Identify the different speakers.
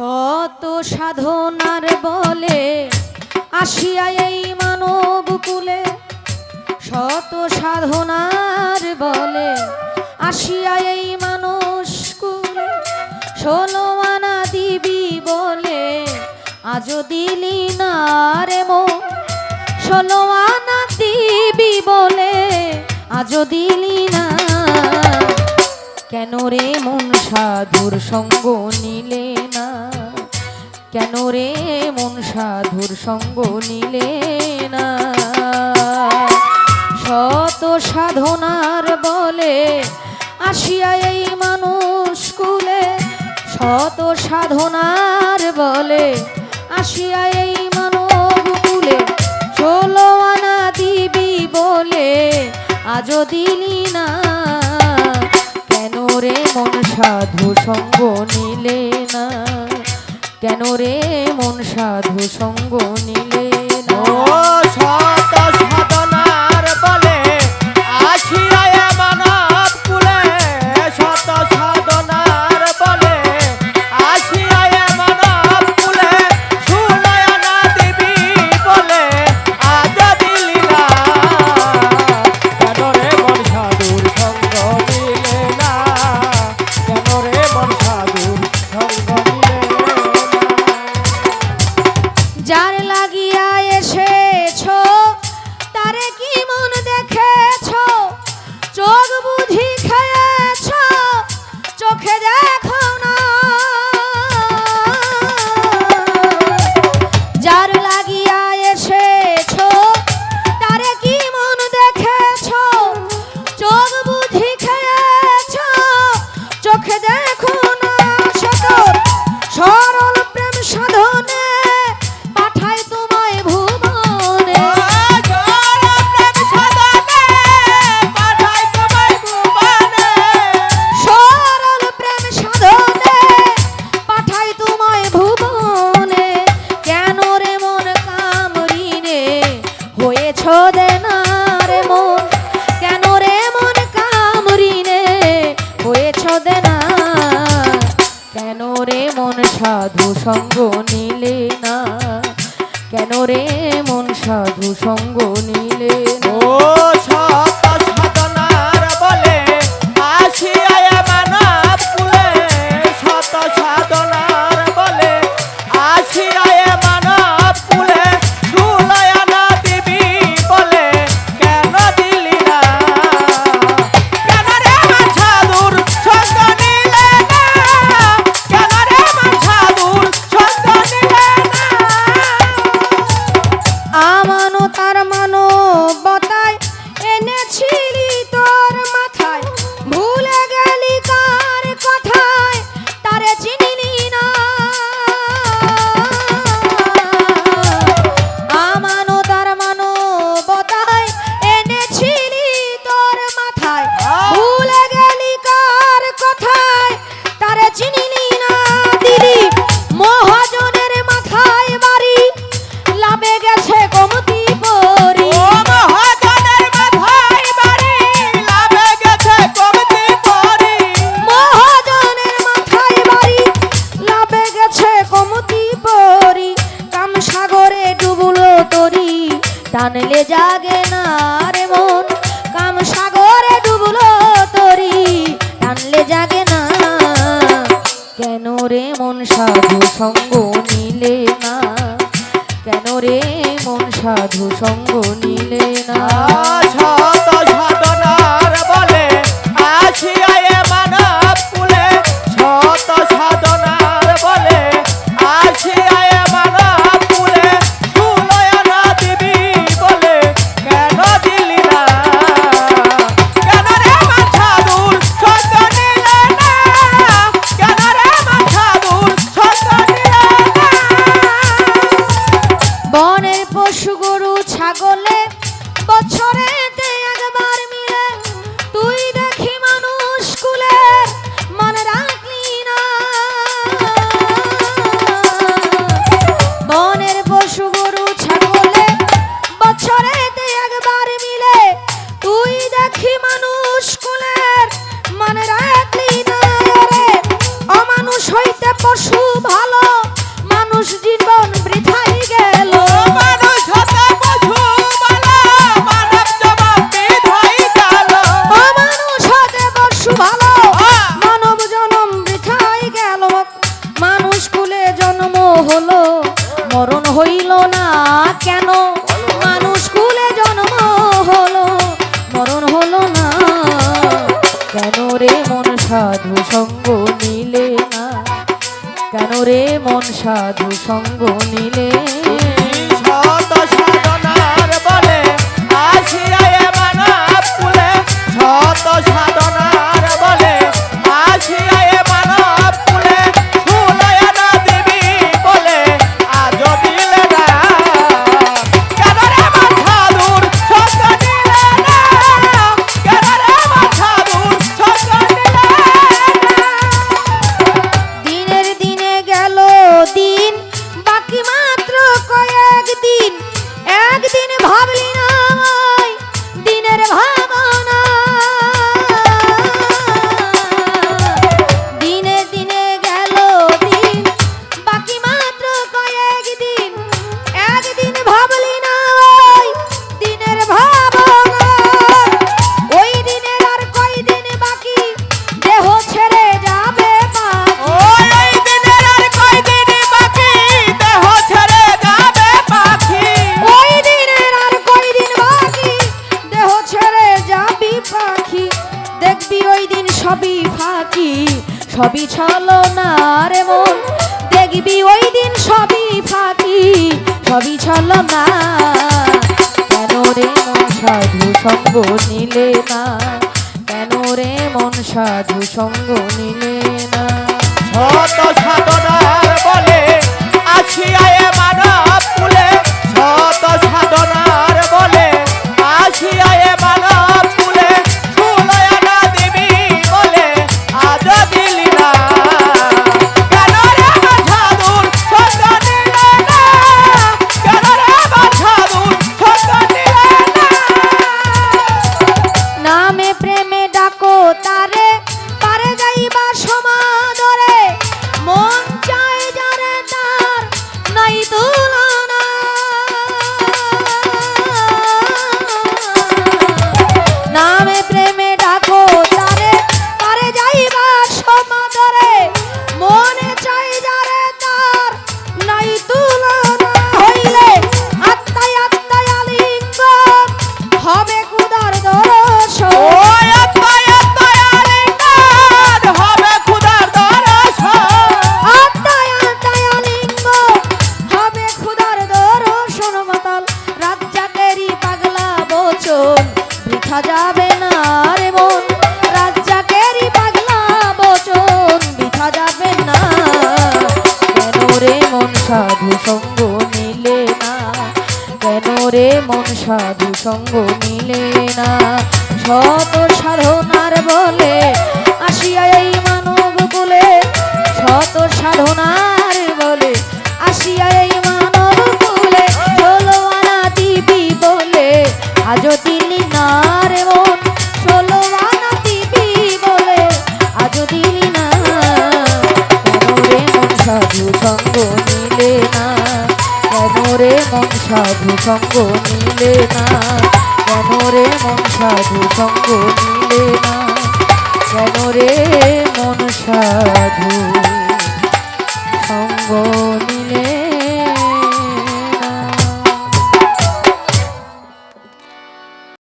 Speaker 1: কত সাধনার বলে আসিয়া এই মানব কুলে। শত সাধনার বলে আসিয়া এই মানুষ কুলে। ষোলো আনা দিবি বলে আজও দিলি না রে মন ষোলো দিবি বলে আজও দিলি না। কেন রে মন সাধুর সঙ্গ নিলে না কেন রে মন সাধুর সঙ্গ নিলে না? শত সাধনার বলে আসিয়া এই মানুষ কুলে। শত সাধনার বলে আসিয়া এই মানব কুলে। ষোলো আনা দিবি বলে আজও দিলি না। কেন রে মন সাধু সঙ্গ নিলে না? কেন রে মন সাধু সঙ্গ নিলে না? সাধু সঙ্গ নিলে মন সাধু সঙ্গ নিলে না? কেন রে মন সাধু সঙ্গ নিলে না? পশু গরু ছাগলে একবার সাধু সঙ্গ নিলে না? কেন রে মন সাধু সঙ্গ নিলে? সবই রে মন। দেখবি ওই দিন সবই ফাঁকি, সবই ছলনা। কেন রে মন সাধু সঙ্গ নিলে না? কেন রে মন সাধু সঙ্গ নিলে না?
Speaker 2: সাধনার বলে
Speaker 1: আছিয়া মন সাধু সঙ্গ মিলে না। কেন রে মন সাধু সঙ্গ মিলে না? শত সাধনার বলে আসিয়া এই মানব বলে। সত সাধনার বলে আসিয়া এই সঙ্গ নিলে না। কেন রে মন সাধু সঙ্গ নিলে না? কেন রে মন সাধু সঙ্গ নিলে না